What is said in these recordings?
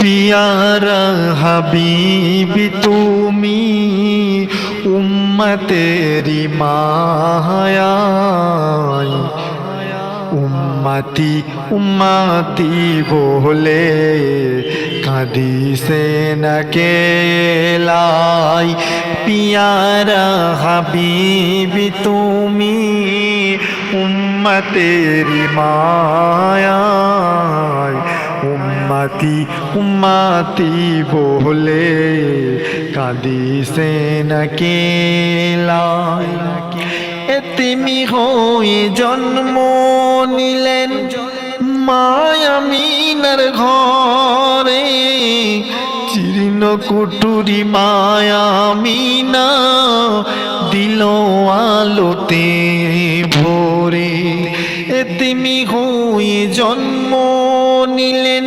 পিয়ারা হাবিবি, তুমি উম্মতেরি মায়ায়। উম্মতি উম্মতি বলে কাঁদিসে না কেলাই। পিয়ারা হাবিবি, তুমি উম্মতেরি মায়ায়। উম্মতি উম্মতি বলে কাঁদিসে না কেলাই এতিমি হয়ে জন্ম নিলেন মায়ামিনার ঘরে। চিরন কুটুরি মায়ামিনা দিল আলোতে ভোরে। এতিমি হয়ে জন্ম নিলেন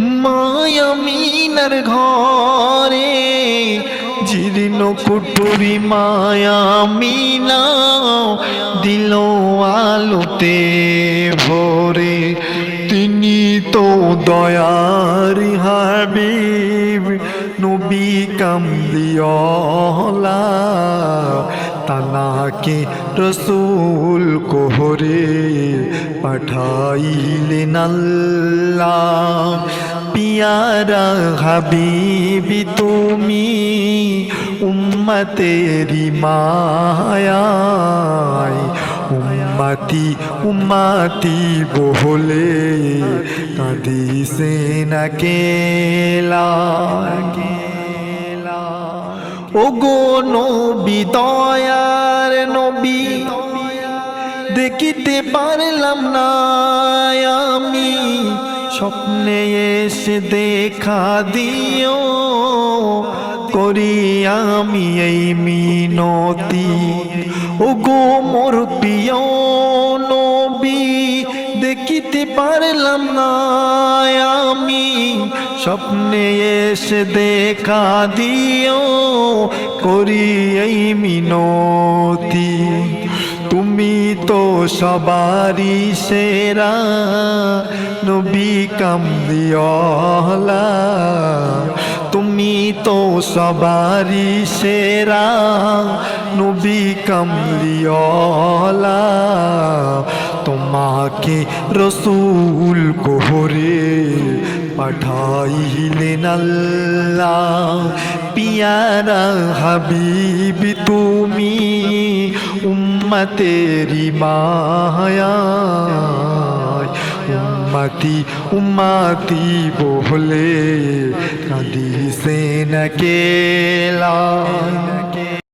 মায়ামিনার ঘরে। জীর্ণ কুটুরি মায়া মিনা দিল আলোতে ভোরে। তিনি তো দয়ার হাবিব, নবী কামলিয়লা তানাকে রসুল কোহরে পাঠাইলেন আল্লাহ। পিয়ারা হাবিবি, তুমি উম্মতেরি মায়ায়। উম্মতি উম্মতি বহলে কাঁদিসে না কেলা। ও গো নবী, দয়ার নবী, দেখিতে পারলাম না আমি। স্বপ্নে এসে দেখা দিও, করি আমি এই মিনতি। ও গো মোর প্রিয় নবী, দেখিতে পারলাম না আমি। স্বপ্নে এসে দেখা দিও, করি এই মিনতি। তুমি তো সবারই সেরা, নবী কামদিওলা তুমি তো সবারই সেরা, নবী কামলিওলা তোমাকে রসুল কোহরে পাঠাইলেন আল্লাহ পিয়ারা হাবিব তুমি উম্মতেরি মায়া উম্মতি উম্মতি বহলে কাঁদিসে না কেলা